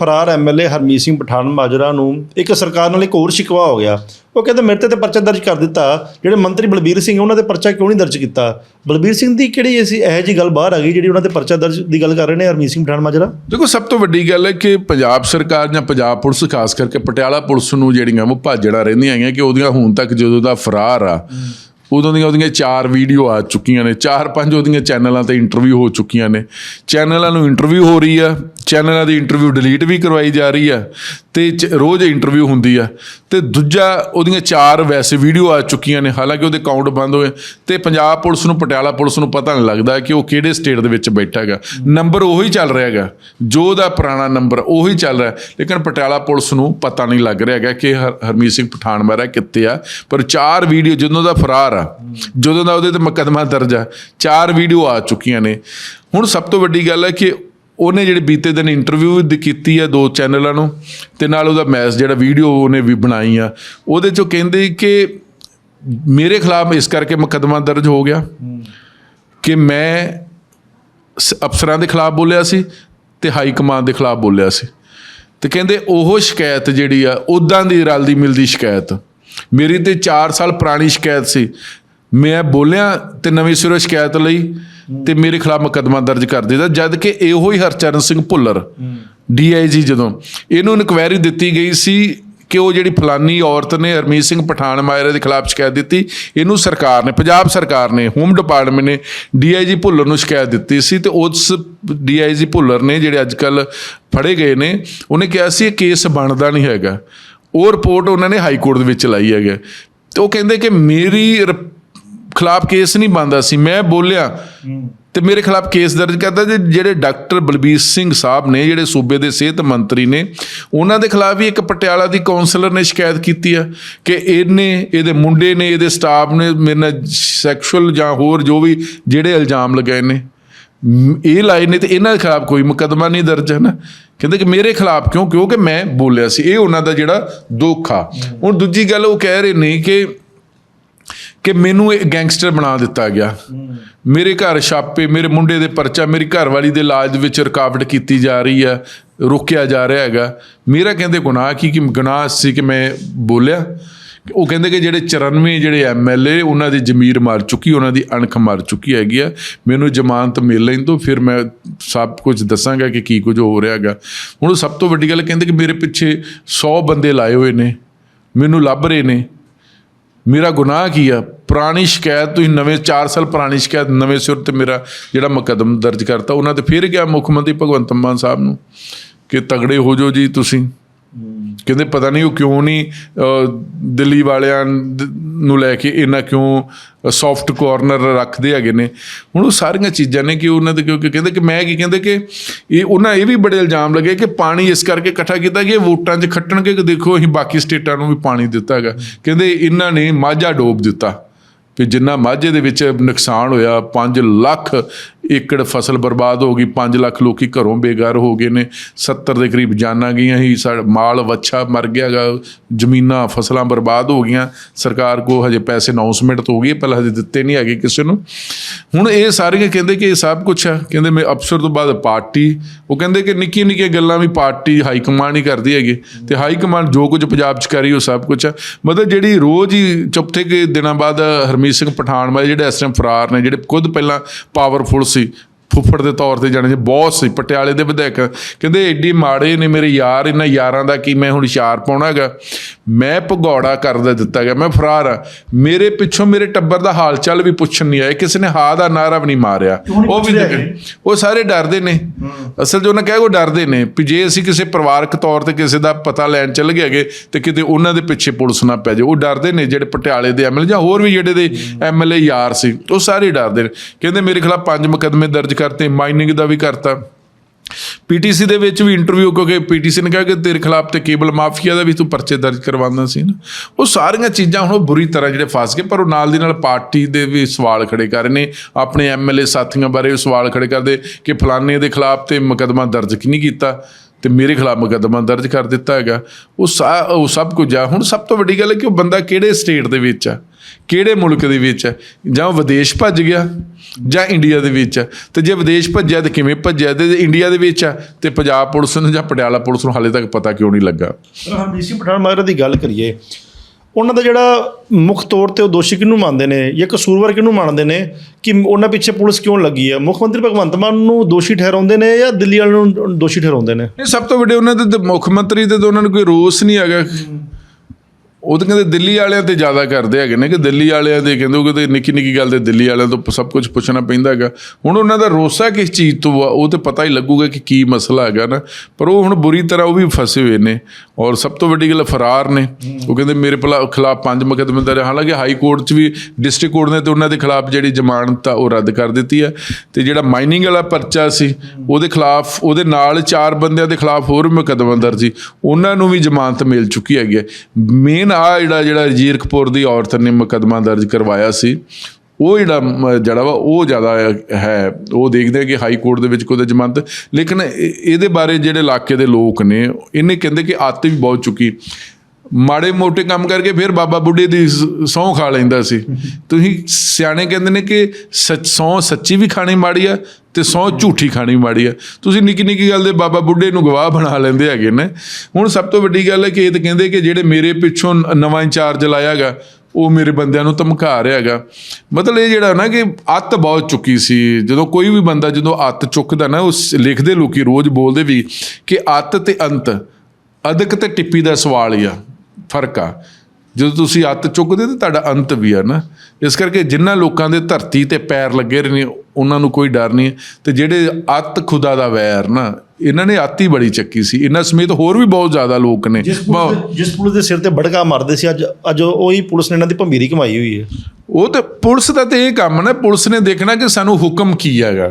ਫਰਾਰ ਐਮਐਲਏ ਹਰਮੀਤ ਸਿੰਘ ਪਠਾਨ ਮਾਜਰਾ ਨੂੰ ਇੱਕ ਸਰਕਾਰ ਨਾਲ ਇੱਕ ਹੋਰ ਸ਼ਿਕਵਾ ਹੋ ਗਿਆ। ਉਹ ਕਹਿੰਦੇ, ਮੇਰੇ ਤੇ ਤਾਂ ਪਰਚਾ ਦਰਜ ਕਰ ਦਿੱਤਾ। ਜਿਹੜੇ ਮੰਤਰੀ ਬਲਬੀਰ ਸਿੰਘ ਉਹਨਾਂ ਦੇ ਪਰਚਾ ਕਿਉਂ ਨਹੀਂ ਦਰਜ ਕੀਤਾ? ਬਲਬੀਰ ਸਿੰਘ ਦੀ ਕਿਹੜੀ ਐਸੀ ਇਹੋ ਜੀ ਗੱਲ ਬਾਹਰ ਆ ਗਈ ਜਿਹੜੀ ਉਹਨਾਂ ਤੇ ਪਰਚਾ ਦਰਜ ਦੀ ਗੱਲ ਕਰ ਰਹੇ ਨੇ ਹਰਮੀਤ ਸਿੰਘ ਪਠਾਨ ਮਾਜਰਾ? ਦੇਖੋ, ਸਭ ਤੋਂ ਵੱਡੀ ਗੱਲ ਹੈ ਕਿ ਪੰਜਾਬ ਸਰਕਾਰ ਜਾਂ ਪੰਜਾਬ ਪੁਲਿਸ, ਖਾਸ ਕਰਕੇ ਪਟਿਆਲਾ ਪੁਲਿਸ ਨੂੰ ਜਿਹੜੀਆਂ ਉਹ ਭਾਜੜਾ ਰਹਿੰਦੀਆਂ ਹੈਗੀਆਂ ਕਿ ਉਹਦੀਆਂ ਹੁਣ ਤੱਕ ਜਦੋਂ ਦਾ ਫਰਾਰ ਆ, ਉਦੋਂ ਦੀਆਂ ਉਹਦੀਆਂ ਚਾਰ ਵੀਡੀਓ ਆ ਚੁੱਕੀਆਂ ਨੇ, ਚਾਰ ਪੰਜ ਉਹਦੀਆਂ ਚੈਨਲਾਂ ਤੇ ਇੰਟਰਵਿਊ ਹੋ ਚੁੱਕੀਆਂ ਨੇ। ਚੈਨਲਾਂ ਨੂੰ ਇੰਟਰਵਿਊ ਹੋ ਰਹੀ ਆ ਚੈਨਲਾਂ ਦੀ ਇੰਟਰਵਿਊ ਡਿਲੀਟ ਵੀ ਕਰਵਾਈ ਜਾ ਰਹੀ ਆ ਤੇ ਚ- ਰੋਜ਼ ਇੰਟਰਵਿਊ ਹੁੰਦੀ ਆ ਤੇ ਦੂਜਾ ਉਹਦੀਆਂ ਚਾਰ ਵੈਸੇ ਵੀਡੀਓ ਆ ਚੁੱਕੀਆਂ ਨੇ, ਹਾਲਾਂਕਿ ਉਹਦੇ ਅਕਾਊਂਟ ਬੰਦ ਹੋਏ, ਤੇ ਪੰਜਾਬ ਪੁਲਿਸ ਨੂੰ, ਪਟਿਆਲਾ ਪੁਲਿਸ ਨੂੰ ਪਤਾ ਨਹੀਂ ਲੱਗਦਾ ਕਿ ਉਹ ਕਿਹੜੇ ਸਟੇਟ ਦੇ ਵਿੱਚ ਬੈਠਾ ਹੈਗਾ। ਨੰਬਰ ਉਹੀ ਚੱਲ ਰਿਹਾ ਹੈਗਾ, ਜੋ ਉਹਦਾ ਪੁਰਾਣਾ ਨੰਬਰ ਉਹੀ ਚੱਲ ਰਿਹਾ, ਲੇਕਿਨ ਪਟਿਆਲਾ ਪੁਲਿਸ ਨੂੰ ਪਤਾ ਨਹੀਂ ਲੱਗ ਰਿਹਾ ਹੈਗਾ ਕਿ ਹਰ- ਹਰਮੀਤ ਸਿੰਘ ਪਠਾਨ ਮਾਰਾ ਕਿੱਥੇ ਆ, ਪਰ ਚਾਰ ਵੀਡੀਓ ਜਦੋਂ ਦਾ ਫਰਾਰ ਆ, ਜਦੋਂ ਦਾ ਉਹਦੇ ਤੇ ਮੁਕੱਦਮਾ ਦਰਜ ਆ, ਚਾਰ ਵੀਡੀਓ ਆ ਚੁੱਕੀਆਂ ਨੇ। ਹੁਣ ਸਭ ਤੋਂ ਵੱਡੀ ਗੱਲ ਹੈ ਕਿ ਉਹਨੇ ਜਿਹੜੇ ਬੀਤੇ ਦਿਨ ਇੰਟਰਵਿਊ ਦੀ ਕੀਤੀ ਆ ਦੋ ਚੈਨਲਾਂ ਨੂੰ, ਤੇ ਨਾਲ ਉਹਦਾ ਮੈਸ ਜਿਹੜਾ ਵੀਡੀਓ ਉਹਨੇ ਵੀ ਬਣਾਈ ਆ, ਉਹਦੇ ਚੋਂ ਕਹਿੰਦੇ ਕਿ ਮੇਰੇ ਖਿਲਾਫ ਇਸ ਕਰਕੇ ਮੁਕੱਦਮਾ ਦਰਜ ਹੋ ਗਿਆ ਕਿ ਮੈਂ ਸ- ਅਫਸਰਾਂ ਦੇ ਖਿਲਾਫ ਬੋਲਿਆ ਸੀ ਤੇ ਹਾਈ ਕਮਾਂਡ ਦੇ ਖਿਲਾਫ ਬੋਲਿਆ ਸੀ। ਤੇ ਕਹਿੰਦੇ ਉਹ ਸ਼ਿਕਾਇਤ ਜਿਹੜੀ ਆ ਉਦਾਂ ਦੀ ਰਲਦੀ ਮਿਲਦੀ ਸ਼ਿਕਾਇਤ। ਮੇਰੀ ਤੇ 4 ਸਾਲ ਪੁਰਾਣੀ ਸ਼ਿਕਾਇਤ ਸੀ। ਮੈਂ ਬੋਲਿਆ ਤੇ ਨਵੀਂ ਸਿਰੋਂ ਸ਼ਿਕਾਇਤ ਲਈ ਤੇ ਮੇਰੇ ਖਿਲਾਫ ਮੁਕੱਦਮਾ ਦਰਜ ਕਰ ਦਿੱਤਾ, ਜਦ ਕਿ ਇਹੋ ਹੀ ਹਰਚਰਨ ਸਿੰਘ ਭੁੱਲਰ, ਡੀਆਈਜੀ ਜਦੋਂ ਇਹਨੂੰ ਇਨਕੁਆਇਰੀ ਦਿੱਤੀ ਗਈ ਸੀ ਕਿ ਉਹ ਜਿਹੜੀ ਫਲਾਨੀ ਔਰਤ ਨੇ ਹਰਮੀਤ ਸਿੰਘ ਪਠਾਨ ਮਾਇਰੇ ਦੇ ਖਿਲਾਫ ਸ਼ਿਕਾਇਤ ਦਿੱਤੀ, ਇਹਨੂੰ ਸਰਕਾਰ ਨੇ, ਪੰਜਾਬ ਸਰਕਾਰ ਨੇ ਹੋਮ ਡਿਪਾਰਟਮੈਂਟ ਨੇ ਡੀਆਈਜੀ ਭੁੱਲਰ ਨੂੰ ਸ਼ਿਕਾਇਤ ਦਿੱਤੀ ਸੀ ਤੇ ਉਸ ਡੀਆਈਜੀ ਭੁੱਲਰ ਨੇ ਜਿਹੜੇ ਅੱਜ ਕੱਲ ਫੜੇ ਗਏ ਨੇ, ਉਹਨੇ ਕਿਹਾ ਸੀ ਇਹ ਕੇਸ ਬਣਦਾ ਨਹੀਂ ਹੈਗਾ। ਉਹ ਰਿਪੋਰਟ ਉਹਨਾਂ ਨੇ ਹਾਈ ਕੋਰਟ ਦੇ ਵਿੱਚ ਲਾਈ ਹੈਗਾ। ਤੇ ਉਹ ਕਹਿੰਦੇ ਕਿ ਮੇਰੀ ਰਿਪ- ਖਿਲਾਫ ਕੇਸ ਨਹੀਂ ਬਣਦਾ ਸੀ। ਮੈਂ ਬੋਲਿਆ ਤੇ ਮੇਰੇ ਖਿਲਾਫ ਕੇਸ ਦਰਜ ਕਰਦਾ ਜੇ ਜਿਹੜੇ ਡਾਕਟਰ ਬਲਬੀਰ ਸਿੰਘ ਸਾਹਿਬ ਨੇ ਜਿਹੜੇ ਸੂਬੇ ਦੇ ਸਿਹਤ ਮੰਤਰੀ ਨੇ ਉਹਨਾਂ ਦੇ ਖਿਲਾਫ ਵੀ ਇੱਕ ਪਟਿਆਲਾ ਦੀ ਕਾਉਂਸਲਰ ਨੇ ਸ਼ਿਕਾਇਤ ਕੀਤੀ ਆ ਕਿ ਇਹਨੇ ਇਹਦੇ ਮੁੰਡੇ ਨੇ ਇਹਦੇ ਸਟਾਫ ਨੇ ਮੇਰੇ ਨਾਲ ਸੈਕਸ਼ੂਅਲ ਜਾਂ ਹੋਰ ਜੋ ਵੀ ਜਿਹੜੇ ਇਲਜ਼ਾਮ ਲਗਾਏ ਨੇ ਇਹ ਲਾਏ ਨੇ ਤੇ ਇਹਨਾਂ ਦੇ ਖਿਲਾਫ ਕੋਈ ਮੁਕੱਦਮਾ ਨਹੀਂ ਦਰਜ ਹੈ ਨਾ। ਕਹਿੰਦੇ ਕਿ ਮੇਰੇ ਖਿਲਾਫ ਕਿਉਂ? ਕਿਉਂਕਿ ਮੈਂ ਬੋਲਿਆ ਸੀ। ਇਹ ਉਹਨਾਂ ਦਾ ਜਿਹੜਾ ਦੁੱਖ ਆ ਹੁਣ ਦੂਜੀ ਗੱਲ ਉਹ ਕਹਿ ਰਹੇ ਨੇ ਕਿ ਕਿ ਮੈਨੂੰ ਇਹ ਗੈਂਗਸਟਰ ਬਣਾ ਦਿੱਤਾ ਗਿਆ। ਮੇਰੇ ਘਰ ਛਾਪੇ ਮੇਰੇ ਮੁੰਡੇ ਦੇ ਪਰਚਾ ਮੇਰੀ ਘਰਵਾਲੀ ਦੇ ਇਲਾਜ ਦੇ ਵਿੱਚ ਰੁਕਾਵਟ ਕੀਤੀ ਜਾ ਰਹੀ ਹੈ ਰੋਕਿਆ ਜਾ ਰਿਹਾ ਹੈਗਾ। ਮੇਰਾ ਕਹਿੰਦੇ ਗੁਨਾਹ ਕੀ ਕਿ ਗੁਨਾਹ ਸੀ ਕਿ ਮੈਂ ਬੋਲਿਆ? ਉਹ ਕਹਿੰਦੇ ਕਿ ਜਿਹੜੇ 94 ਜਿਹੜੇ ਐਮਐਲਏ ਉਹਨਾਂ ਦੀ ਜ਼ਮੀਰ ਮਾਰ ਚੁੱਕੀ ਉਹਨਾਂ ਦੀ ਅਣਖ ਮਾਰ ਚੁੱਕੀ ਹੈਗੀ ਆ ਮੈਨੂੰ ਜ਼ਮਾਨਤ ਮਿਲ ਲੈਣ ਤੋਂ ਫਿਰ ਮੈਂ ਸਭ ਕੁਝ ਦੱਸਾਂਗਾ ਕਿ ਕੀ ਕੁਝ ਹੋ ਰਿਹਾ ਹੈਗਾ। ਹੁਣ ਸਭ ਤੋਂ ਵੱਡੀ ਗੱਲ ਕਹਿੰਦੇ ਕਿ ਮੇਰੇ ਪਿੱਛੇ 100 ਬੰਦੇ ਲਾਏ ਹੋਏ ਨੇ ਮੈਨੂੰ ਲੱਭ ਰਹੇ ਨੇ। ਮੇਰਾ ਗੁਨਾਹ ਕੀ ਆ? ਪੁਰਾਣੀ ਸ਼ਿਕਾਇਤ, ਤੁਸੀਂ ਨਵੇਂ 4 ਸਾਲ ਪੁਰਾਣੀ ਸ਼ਿਕਾਇਤ, ਨਵੇਂ ਸਿਰ ਤੇ ਮੇਰਾ ਜਿਹੜਾ ਮੁਕੱਦਮ ਦਰਜ ਕਰਤਾ, ਉਹਨਾਂ ਤੇ ਫਿਰ ਗਿਆ ਮੁੱਖ ਮੰਤਰੀ ਭਗਵੰਤ ਮਾਨ ਸਾਹਿਬ ਨੂੰ ਕਿ ਤਗੜੇ ਹੋ ਜਾਓ ਜੀ ਤੁਸੀਂ। ਕਹਿੰਦੇ ਪਤਾ ਨਹੀਂ ਉਹ ਕਿਉਂ ਨਹੀਂ ਦਿੱਲੀ ਵਾਲਿਆਂ ਨੂੰ ਲੈ ਕੇ ਇਹਨਾਂ ਕਿਉਂ ਸੌਫਟ ਕਾਰਨਰ ਰੱਖਦੇ ਹੈਗੇ ਨੇ। ਹੁਣ ਉਹ ਸਾਰੀਆਂ ਚੀਜ਼ਾਂ ਨੇ ਕਿ ਉਹਨਾਂ ਦੇ ਕਿਉਂਕਿ ਕਹਿੰਦੇ ਕਿ ਮੈਂ ਕੀ ਕਹਿੰਦੇ ਕਿ ਇਹ ਉਹਨਾਂ ਇਹ ਵੀ ਬੜੇ ਇਲਜ਼ਾਮ ਲੱਗੇ ਕਿ ਪਾਣੀ ਇਸ ਕਰਕੇ ਇਕੱਠਾ ਕੀਤਾ ਕਿ ਵੋਟਾਂ 'ਚ ਖੱਟਣਗੇ ਕਿ ਦੇਖੋ ਅਸੀਂ ਬਾਕੀ ਸਟੇਟਾਂ ਨੂੰ ਵੀ ਪਾਣੀ ਦਿੱਤਾ ਹੈਗਾ। ਕਹਿੰਦੇ ਇਹਨਾਂ ਨੇ ਮਾਝਾ ਡੋਬ ਦਿੱਤਾ। ਵੀ ਜਿੰਨਾ ਮਾਝੇ ਦੇ ਵਿੱਚ ਨੁਕਸਾਨ ਹੋਇਆ 5 ਲੱਖ ਏਕੜ ਫਸਲ ਬਰਬਾਦ ਹੋ ਗਈ 5 ਲੱਖ ਲੋਕੀ ਘਰੋਂ ਬੇਘਰ ਹੋ ਗਏ ਨੇ 70 ਦੇ ਕਰੀਬ ਜਾਨਾਂ ਗਈਆਂ ਹੀ ਸਾ- ਮਾਲ ਵੱਛਾ ਮਰ ਗਿਆ ਗਾ, ਜ਼ਮੀਨਾਂ, ਫਸਲਾਂ ਬਰਬਾਦ ਹੋ ਗਈਆਂ, ਸਰਕਾਰ ਕੋ ਹਜੇ ਪੈਸੇ ਅਨਾਉਂਸਮੈਂਟ ਤੋਂ ਹੋ ਗਈ ਪਹਿਲਾਂ ਹਜੇ ਦਿੱਤੇ ਨਹੀਂ ਹੈਗੇ ਕਿਸੇ ਨੂੰ। ਹੁਣ ਇਹ ਸਾਰੀਆਂ ਕਹਿੰਦੇ ਕਿ ਇਹ ਸਭ ਕੁਝ ਹੈ ਕਹਿੰਦੇ ਮੈਂ ਅਫਸਰ ਤੋਂ ਬਾਅਦ ਪਾਰਟੀ, ਉਹ ਕਹਿੰਦੇ ਕਿ ਨਿੱਕੀ ਨਿੱਕੀਆਂ ਗੱਲਾਂ ਵੀ ਪਾਰਟੀ, ਹਾਈ ਕਮਾਂਡ ਹੀ ਕਰਦੀ ਹੈਗੀ, ਤੇ ਹਾਈ ਕਮਾਂਡ ਜੋ ਕੁਝ ਪੰਜਾਬ 'ਚ ਕਰੀ, ਉਹ ਸਭ ਕੁਝ ਹੈ ਮਤਲਬ ਜਿਹੜੀ ਰੋਜ਼ ਹੀ ਚੁੱਪਤੇ ਕੇ ਦਿਨਾਂ ਬਾਅਦ ਹਰਮੀਤ ਸਿੰਘ ਪਠਾਨ ਵਾਲੇ ਜਿਹੜੇ ਇਸ ਟਾਈਮ ਫਰਾਰ ਨੇ, ਜਿਹੜੇ ਖੁਦ ਪਹਿਲਾਂ ਪਾਵਰਫੁਲ ਸੀ ਫੁੱਫੜ ਦੇ ਤੌਰ ਤੇ ਜਾਣੇ ਜੀ ਬਹੁਤ ਸੀ ਪਟਿਆਲੇ ਦੇ ਵਿਧਾਇਕ। ਕਹਿੰਦੇ ਐਡੀ ਮਾੜੇ ਨੇ ਮੇਰੇ ਯਾਰ ਇਹਨਾਂ ਯਾਰਾਂ ਦਾ ਕੀ ਮੈਂ ਹੁਣ ਇਸ਼ਾਰ ਪਾਉਣਾ ਹੈਗਾ। ਮੈਂ ਭਗੌੜਾ ਕਰਦਾ ਦਿੱਤਾ ਗਿਆ ਮੈਂ ਫਰਾਰ ਆ। ਮੇਰੇ ਪਿੱਛੋਂ ਮੇਰੇ ਟੱਬਰ ਦਾ ਹਾਲ ਚਾਲ ਵੀ ਪੁੱਛਣ ਨਹੀਂ ਆਏ ਕਿਸੇ ਨੇ ਹਾਂ ਦਾ ਨਾਰਾ ਵੀ ਨਹੀਂ ਮਾਰਿਆ। ਉਹ ਵੀ ਉਹ ਸਾਰੇ ਡਰਦੇ ਨੇ। ਅਸਲ 'ਚ ਉਹਨਾਂ ਕਹਿ ਉਹ ਡਰਦੇ ਨੇ ਵੀ ਜੇ ਅਸੀਂ ਕਿਸੇ ਪਰਿਵਾਰਕ ਤੌਰ ਤੇ ਕਿਸੇ ਦਾ ਪਤਾ ਲੈਣ ਚੱਲ ਗਏ ਹੈਗੇ ਤੇ ਕਿਤੇ ਉਹਨਾਂ ਦੇ ਪਿੱਛੇ ਪੁਲਿਸ ਨਾ ਪੈ ਜਾਏ। ਉਹ ਡਰਦੇ ਨੇ ਜਿਹੜੇ ਪਟਿਆਲੇ ਦੇ ਐਮਐਲਏ ਜਾਂ ਹੋਰ ਵੀ ਜਿਹੜੇ ਦੇ ਐਮਐਲਏ ਯਾਰ ਸੀ ਉਹ ਸਾਰੇ ਡਰਦੇ ਨੇ। ਕਹਿੰਦੇ ਮੇਰੇ ਖਿਲਾਫ ਪੰਜ ਮੁਕੱਦਮੇ ਦਰਜ ਕਰਤੇ ਮਾਈਨਿੰਗ ਦਾ ਵੀ ਕਰਤਾ। ਪੀਟੀਸੀ ਦੇ ਵਿੱਚ ਵੀ ਇੰਟਰਵਿਊ ਕਿਉਂਕਿ ਪੀਟੀਸੀ ਨੇ ਕਿਹਾ ਕਿ ਤੇਰੇ ਖਿਲਾਫ ਤੇ ਕੇਬਲ ਮਾਫੀਆ ਦਾ ਵੀ ਤੂੰ ਪਰਚੇ ਦਰਜ ਕਰਵਾਉਂਦਾ ਸੀ ਨਾ। ਉਹ ਸਾਰੀਆਂ ਚੀਜ਼ਾਂ ਹੁਣ ਉਹ ਬੁਰੀ ਤਰ੍ਹਾਂ ਜਿਹੜੇ ਫਸ ਗਏ, ਪਰ ਉਹ ਨਾਲ ਦੀ ਨਾਲ ਪਾਰਟੀ ਦੇ ਵੀ ਸਵਾਲ ਖੜੇ ਕਰ ਰਹੇ ਨੇ। ਆਪਣੇ ਐਮਐਲਏ ਸਾਥੀਆਂ ਬਾਰੇ ਵੀ ਸਵਾਲ ਖੜੇ ਕਰਦੇ ਕਿ ਫਲਾਣੇ ਦੇ ਖਿਲਾਫ ਤੇ ਮੁਕੱਦਮਾ ਦਰਜ ਕਿ ਨਹੀਂ ਕੀਤਾ। ਤੇ ਮੇਰੇ ਖਿਲਾਫ ਮੁਕੱਦਮਾ ਦਰਜ ਕਰ ਦਿੱਤਾ ਹੈਗਾ। ਉਹ ਸਾ- ਉਹ ਸਭ ਕੁਝ ਆ। ਹੁਣ ਸਭ ਤੋਂ ਵੱਡੀ ਗੱਲ ਹੈ ਕਿ ਉਹ ਬੰਦਾ ਕਿਹੜੇ ਸਟੇਟ ਦੇ ਵਿੱਚ ਆ? ਕਿਹੜੇ ਮੁਲਕ ਦੇ ਵਿੱਚ ਹੈ ਜਾਂ ਵਿਦੇਸ਼ ਭੱਜ ਗਿਆ? ਜਾਂ ਇੰਡੀਆ ਦੇ ਵਿੱਚ ਹੈ ਤੇ ਜੇ ਵਿਦੇਸ਼ ਭੱਜਿਆ ਤੇ ਕਿਵੇਂ ਭੱਜਿਆ? ਤੇ ਇੰਡੀਆ ਦੇ ਵਿੱਚ ਆ, ਤੇ ਪੰਜਾਬ ਪੁਲਿਸ ਨੂੰ ਜਾਂ ਪਟਿਆਲਾ ਪੁਲਿਸ ਨੂੰ ਹਾਲੇ ਤੱਕ ਪਤਾ ਕਿਉਂ ਨਹੀਂ ਲੱਗਾ? ਹਰਮੀਤ ਸਿੰਘ ਪਠਾਨ ਮਾਜਰਾ ਦੀ ਗੱਲ ਕਰੀਏ ਉਹਨਾਂ ਦਾ ਜਿਹੜਾ ਮੁੱਖ ਤੌਰ ਤੇ ਉਹ ਦੋਸ਼ੀ ਕਿਹਨੂੰ ਮੰਨਦੇ ਨੇ ਜਾਂ ਕਸੂਰਵਾਰ ਕਿਹਨੂੰ ਮੰਨਦੇ ਨੇ ਕਿ ਉਹਨਾਂ ਪਿੱਛੇ ਪੁਲਿਸ ਕਿਉਂ ਲੱਗੀ ਹੈ ਮੁੱਖ ਮੰਤਰੀ ਭਗਵੰਤ ਮਾਨ ਨੂੰ ਦੋਸ਼ੀ ਠਹਿਰਾਉਂਦੇ ਨੇ ਜਾਂ ਦਿੱਲੀ ਵਾਲਿਆਂ ਨੂੰ ਦੋਸ਼ੀ ਠਹਿਰਾਉਂਦੇ ਨੇ? ਇਹ ਸਭ ਤੋਂ ਵੱਡੇ ਉਹਨਾਂ ਦੇ ਮੁੱਖ ਮੰਤਰੀ ਤਾਂ ਉਹਨਾਂ ਨੂੰ ਕੋਈ ਰੋਸ ਨਹੀਂ ਹੈਗਾ। ਉਹ ਤਾਂ ਕਹਿੰਦੇ ਦਿੱਲੀ ਵਾਲਿਆਂ ਤੇ ਜ਼ਿਆਦਾ ਕਰਦੇ ਹੈਗੇ ਨੇ ਕਿ ਦਿੱਲੀ ਵਾਲਿਆਂ ਦੇ ਕਹਿੰਦੇ ਉਹ ਕਿਤੇ ਨਿੱਕੀ ਨਿੱਕੀ ਗੱਲ ਤੇ ਦਿੱਲੀ ਵਾਲਿਆਂ ਤੋਂ ਸਭ ਕੁਝ ਪੁੱਛਣਾ ਪੈਂਦਾ ਹੈਗਾ। ਹੁਣ ਉਹਨਾਂ ਦਾ ਰੋਸਾ ਕਿਸ ਚੀਜ਼ ਤੋਂ ਆ, ਉਹ ਤੇ ਪਤਾ ਹੀ ਲੱਗੂਗਾ ਕਿ ਕੀ ਮਸਲਾ ਹੈਗਾ ਨਾ। ਪਰ ਉਹ ਹੁਣ ਬੁਰੀ ਤਰ੍ਹਾਂ ਉਹ ਵੀ ਫਸੇ ਹੋਏ ਨੇ ਔਰ ਸਭ ਤੋਂ ਵੱਡੀ ਗੱਲ ਫਰਾਰ ਨੇ। ਉਹ ਕਹਿੰਦੇ ਮੇਰੇ ਭਲਾ- ਖਿਲਾਫ ਪੰਜ ਮੁਕੱਦਮੇ ਦਰਜ, ਹਾਲਾਂਕਿ ਹਾਈ ਕੋਰਟ 'ਚ ਵੀ ਡਿਸਟ੍ਰਿਕਟ ਕੋਰਟ ਨੇ ਤੇ ਉਹਨਾਂ ਦੇ ਖਿਲਾਫ ਜਿਹੜੀ ਜ਼ਮਾਨਤ ਆ ਉਹ ਰੱਦ ਕਰ ਦਿੱਤੀ ਹੈ ਤੇ ਜਿਹੜਾ ਮਾਈਨਿੰਗ ਵਾਲਾ ਪਰਚਾ ਸੀ, ਉਹਦੇ ਖਿਲਾਫ ਉਹਦੇ ਨਾਲ ਚਾਰ ਬੰਦਿਆਂ ਦੇ ਖਿਲਾਫ ਹੋਰ ਮੁਕੱਦਮਾ ਦਰਜ ਸੀ। ਉਹਨਾਂ ਨੂੰ ਵੀ ਜ਼ਮਾਨਤ ਮਿਲ ਚੁੱਕੀ ਹੈਗੀ ਹੈ ਮੇਨ ਆ ਜਿਹੜਾ ਜਿਹੜਾ ਜੀਰਕਪੁਰ ਦੀ ਔਰਤ ਨੇ ਮੁਕੱਦਮਾ ਦਰਜ ਕਰਵਾਇਆ ਸੀ, ਉਹ ਜਿਹੜਾ ਜਿਹੜਾ ਵਾ, ਉਹ ਜ਼ਿਆਦਾ ਹੈ। ਉਹ ਦੇਖਦੇ ਆ ਕਿ ਹਾਈ ਕੋਰਟ ਦੇ ਵਿੱਚ ਕੋਈ ਤਾਂ ਜ਼ਮਾਨਤ। ਲੇਕਿਨ ਇਹਦੇ ਬਾਰੇ ਜਿਹੜੇ ਇਲਾਕੇ ਦੇ ਲੋਕ ਨੇ, ਇਹਨੇ ਕਹਿੰਦੇ ਕਿ ਆਤ ਵੀ ਬਹੁਤ ਚੁੱਕੀ। ਮਾੜੇ ਮੋਟੇ ਕੰਮ ਕਰਕੇ ਫਿਰ ਬਾਬਾ ਬੁੱਢੇ ਦੀ ਸੌਂ ਖਾ ਲੈਂਦਾ ਸੀ। ਤੁਸੀਂ ਸਿਆਣੇ ਕਹਿੰਦੇ ਨੇ ਕਿ ਸੱਚ ਸੌਂ ਸੱਚੀ ਵੀ ਖਾਣੀ ਮਾੜੀ ਆ ਤੇ ਸੌਂ ਝੂਠੀ ਖਾਣੀ ਮਾੜੀ ਆ। ਤੁਸੀਂ ਨਿੱਕੀ ਨਿੱਕੀ ਗੱਲ ਦੇ ਬਾਬਾ ਬੁੱਢੇ ਨੂੰ ਗਵਾਹ ਬਣਾ ਲੈਂਦੇ ਹੈਗੇ ਨੇ। ਹੁਣ ਸਭ ਤੋਂ ਵੱਡੀ ਗੱਲ ਹੈ ਕਿ ਇਹ ਤਾਂ ਕਹਿੰਦੇ ਕਿ ਜਿਹੜੇ ਮੇਰੇ ਪਿੱਛੋਂ ਨਵਾਂ ਇੰਚਾਰਜ ਲਾਇਆਗਾ ਉਹ ਮੇਰੇ ਬੰਦਿਆਂ ਨੂੰ ਧਮਕਾ ਰਿਹਾ ਹੈਗਾ। ਮਤਲਬ ਇਹ ਜਿਹੜਾ ਨਾ ਕਿ ਅੱਤ ਬਹੁਤ ਚੁੱਕੀ ਸੀ। ਜਦੋਂ ਕੋਈ ਵੀ ਬੰਦਾ ਜਦੋਂ ਅੱਤ ਚੁੱਕਦਾ ਨਾ ਉਹ ਸ- ਲਿਖਦੇ ਲੋਕੀ ਰੋਜ਼ ਬੋਲਦੇ ਵੀ ਕਿ ਅੱਤ ਤੇ ਅੰਤ, ਅਦਕ ਤੇ ਟਿੱਪੀ ਦਾ ਸਵਾਲ ਹੀ ਆ। ਫ਼ਰਕ ਆ। ਜਦੋਂ ਤੁਸੀਂ ਅੱਤ ਚੁੱਕਦੇ ਤੇ ਤੁਹਾਡਾ ਅੰਤ ਵੀ ਆ ਨਾ। ਇਸ ਕਰਕੇ ਜਿਨ੍ਹਾਂ ਲੋਕਾਂ ਦੇ ਧਰਤੀ ਤੇ ਪੈਰ ਲੱਗੇ ਰਹੇ ਨੇ ਉਹਨਾਂ ਨੂੰ ਕੋਈ ਡਰ ਨਹੀਂ ਤੇ ਜਿਹੜੇ ਅੱਤ ਖੁਦਾ ਦਾ ਵੈਰ ਨਾ ਇਹਨਾਂ ਨੇ ਹੀ ਬੜੀ ਚੱਕੀ ਸੀ। ਇਹਨਾਂ ਸਮੇਤ ਹੋਰ ਵੀ ਬਹੁਤ ਜ਼ਿਆਦਾ ਲੋਕ ਨੇ। ਜਿਸ ਪੁਲਿਸ ਦੇ- ਜਿਸ ਪੁਲਿਸ ਦੇ ਸਿਰ ਤੇ ਬੜਕਾ ਮਾਰਦੇ ਸੀ ਅੱਜ ਅੱਜ ਉਹੀ ਪੁਲਿਸ ਨੇ ਇਹਨਾਂ ਦੀ ਭੰਬੀਰੀ ਕਮਾਈ ਹੋਈ ਹੈ। ਉਹ ਤੇ ਪੁਲਿਸ ਦਾ ਤੇ ਇਹ ਕੰਮ ਨਾ ਪੁਲਿਸ ਨੇ ਦੇਖਣਾ ਕਿ ਸਾਨੂੰ ਹੁਕਮ ਕੀ ਹੈਗਾ।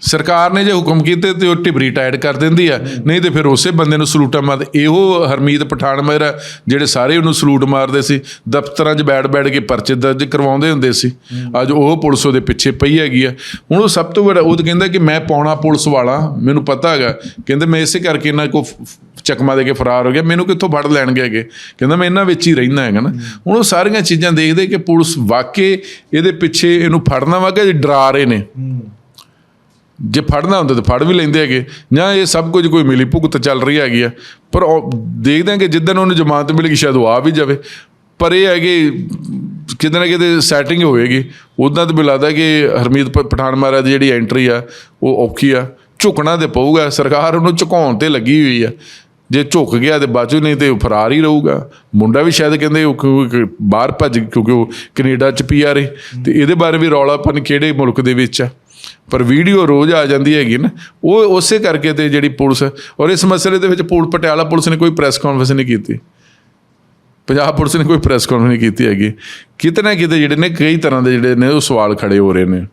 ਸਰਕਾਰ ਨੇ ਜੇ ਹੁਕਮ ਕੀਤੇ ਤੇ ਉਹ ਟਿਬਰੀ ਟਾਇਰ ਕਰ ਦਿੰਦੀ ਆ। ਨਹੀਂ ਤੇ ਫਿਰ ਉਸੇ ਬੰਦੇ ਨੂੰ ਸਲੂਟਾ ਮਾਰਦੇ ਇਹੋ ਹਰਮੀਤ ਪਠਾਨ ਮੇਰਾ ਜਿਹੜੇ ਸਾਰੇ ਉਹਨੂੰ ਸਲੂਟ ਮਾਰਦੇ ਸੀ। ਦਫ਼ਤਰਾਂ 'ਚ ਬੈਠ ਬੈਠ ਕੇ ਪਰਚੇ ਦਰਜ ਕਰਵਾਉਂਦੇ ਹੁੰਦੇ ਸੀ। ਅੱਜ ਉਹ ਪੁਲਿਸ ਉਹਦੇ ਪਿੱਛੇ ਪਈ ਹੈਗੀ ਆ। ਹੁਣ ਉਹ ਸਭ ਤੋਂ ਵੱਡਾ ਉਹ ਕਹਿੰਦਾ ਕਿ ਮੈਂ ਪੌਣਾ ਪੁਲਿਸ ਵਾਲਾ ਮੈਨੂੰ ਪਤਾ ਹੈਗਾ। ਕਹਿੰਦੇ ਮੈਂ ਇਸੇ ਕਰਕੇ ਇਹਨਾਂ ਕੋ ਚਕਮਾ ਦੇ ਕੇ ਫਰਾਰ ਹੋ ਗਿਆ। ਮੈਨੂੰ ਕਿੱਥੋਂ ਫੜ ਲੈਣਗੇ ਹੈਗੇ? ਕਹਿੰਦਾ ਮੈਂ ਇਹਨਾਂ ਵਿੱਚ ਹੀ ਰਹਿੰਦਾ ਹੈਗਾ ਨਾ। ਹੁਣ ਉਹ ਸਾਰੀਆਂ ਚੀਜ਼ਾਂ ਦੇਖਦੇ ਕਿ ਪੁਲਿਸ ਵਾਕਈ ਇਹਦੇ ਪਿੱਛੇ ਇਹਨੂੰ ਫੜਨਾ ਵਾ ਕਿ ਡਰਾ ਰਹੇ ਨੇ? ਜੇ ਫੜਨਾ ਹੁੰਦਾ ਤਾਂ ਫੜ ਵੀ ਲੈਂਦੇ ਹੈਗੇ। ਜਾਂ ਇਹ ਸਭ ਕੁਝ ਕੋਈ ਮਿਲੀ ਭੁਗਤ ਚੱਲ ਰਹੀ ਹੈਗੀ ਆ। ਪਰ ਦੇਖਦੇ ਹਾਂ ਕਿ ਜਿੱਦਣ ਉਹਨੂੰ ਜ਼ਮਾਨਤ ਮਿਲੇਗੀ ਸ਼ਾਇਦ ਉਹ ਆ ਵੀ ਜਾਵੇ। ਪਰ ਇਹ ਹੈ ਕਿ ਕਿਤੇ ਨਾ ਕਿਤੇ ਸੈਟਿੰਗ ਹੋਏਗੀ। ਉਦਾਂ ਤਾਂ ਲੱਗਦਾ ਕਿ ਹਰਮੀਤ ਪਠਾਨ ਮਹਾਰਾਜ ਦੀ ਜਿਹੜੀ ਐਂਟਰੀ ਆ ਉਹ ਔਖੀ ਆ। ਝੁਕਣਾ ਤੇ ਪਊਗਾ। ਸਰਕਾਰ ਉਹਨੂੰ ਝੁਕਾਉਣ ਤੇ ਲੱਗੀ ਹੋਈ ਆ। ਜੇ ਝੁੱਕ ਗਿਆ ਤੇ ਬਾਜੂ ਨਹੀਂ ਤੇ ਉਹ ਫਰਾਰ ਹੀ ਰਹੂਗਾ। ਮੁੰਡਾ ਵੀ ਸ਼ਾਇਦ ਕਹਿੰਦੇ ਉਹ ਕਿਉਂਕਿ ਬਾਹਰ ਭੱਜ ਕਿਉਂਕਿ ਉਹ ਕੈਨੇਡਾ ਚ ਪੀਆਰ ਹੈ ਤੇ ਇਹਦੇ ਬਾਰੇ ਵੀ ਰੌਲਾਪਨ ਕਿਹੜੇ ਮੁਲਕ ਦੇ ਵਿੱਚ ਆ? ਪਰ ਵੀਡੀਓ ਰੋਜ਼ ਆ ਜਾਂਦੀ ਹੈਗੀ ਨਾ, ਉਹ ਉਸੇ ਕਰਕੇ ਤੇ ਜਿਹੜੀ ਪੁਲਿਸ ਔਰ ਇਸ ਮਸਲੇ ਦੇ ਵਿੱਚ ਪੁਲ, ਪਟਿਆਲਾ ਪੁਲਿਸ ਨੇ ਕੋਈ ਪ੍ਰੈਸ ਕਾਨਫਰੰਸ ਨਹੀਂ ਕੀਤੀ। ਪੰਜਾਬ ਪੁਲਿਸ ਨੇ ਕੋਈ ਪ੍ਰੈਸ ਕਾਨਫਰੰਸ ਨਹੀਂ ਕੀਤੀ ਹੈਗੀ। ਕਿਤੇ ਨਾ ਕਿਤੇ ਜਿਹੜੇ ਨੇ ਕਈ ਤਰ੍ਹਾਂ ਦੇ ਜਿਹੜੇ ਨੇ ਉਹ ਸਵਾਲ ਖੜੇ ਹੋ ਰਹੇ ਨੇ।